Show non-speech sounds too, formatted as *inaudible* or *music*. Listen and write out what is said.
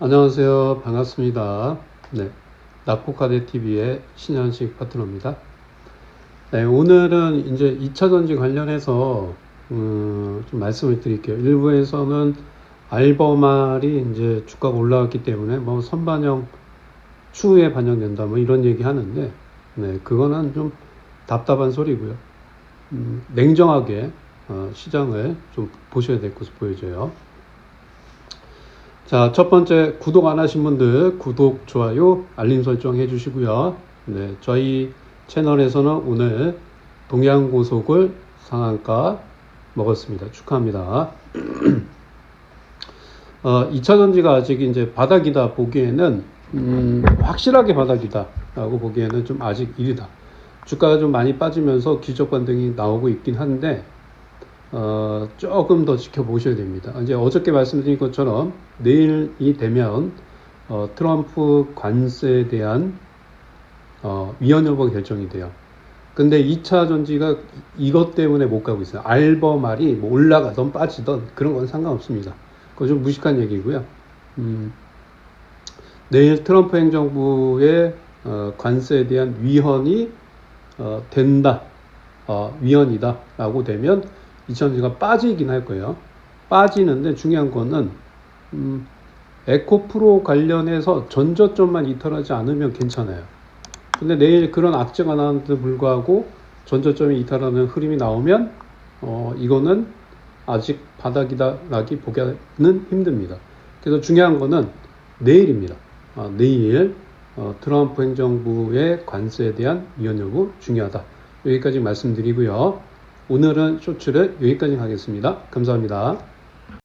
안녕하세요. 반갑습니다. 네. 낙포카드 TV의 신현식 파트너입니다. 네, 오늘은 이제 2차 전지 관련해서 음, 좀 말씀을 드릴게요. 일부에서는 알버말이 이제 주가가 올라왔기 때문에 뭐 선반영 추후에 반영된다 뭐 이런 얘기 하는데 네, 그거는 좀 답답한 소리고요. 음, 냉정하게 어, 시장을 좀 보셔야 될 것으로 보여져요. 자, 첫 번째 구독 안 하신 분들 구독, 좋아요, 알림 설정 해주시고요. 네, 저희 채널에서는 오늘 동양고속을 상한가 먹었습니다. 축하합니다. *clears throat* 어, 2차 전지가 아직 이제 바닥이다 보기에는 음, 확실하게 바닥이다라고 보기에는 좀 아직 이르다. 주가가 좀 많이 빠지면서 기적 반등이 나오고 있긴 한데 어, 조금 더 지켜보셔야 됩니다. 이제 어저께 말씀드린 것처럼 내일이 되면 어, 트럼프 관세에 대한 어, 위헌 여부 결정이 돼요. 근데 2차 전지가 이것 때문에 못 가고 있어요. 알버 말이 뭐 올라가던 빠지던 그런 건 상관없습니다. 그거 좀 무식한 얘기고요. 음, 내일 트럼프 행정부의 어, 관세에 대한 위헌이 어, 된다, 어, 위헌이다라고 되면 2000지가 빠지긴 할 거예요. 빠지는데 중요한 거는 음, 에코프로 관련해서 전저점만 이탈하지 않으면 괜찮아요. 근데 내일 그런 악재가 나는데도 불구하고 전저점이 이탈하는 흐름이 나오면 어, 이거는 아직 바닥이다 라기 보기는 힘듭니다. 그래서 중요한 거는 내일입니다. 아, 내일 어, 트럼프 행정부의 관세에 대한 위헌 여부 중요하다. 여기까지 말씀드리고요. 오늘은 쇼츠를 여기까지 하겠습니다. 감사합니다.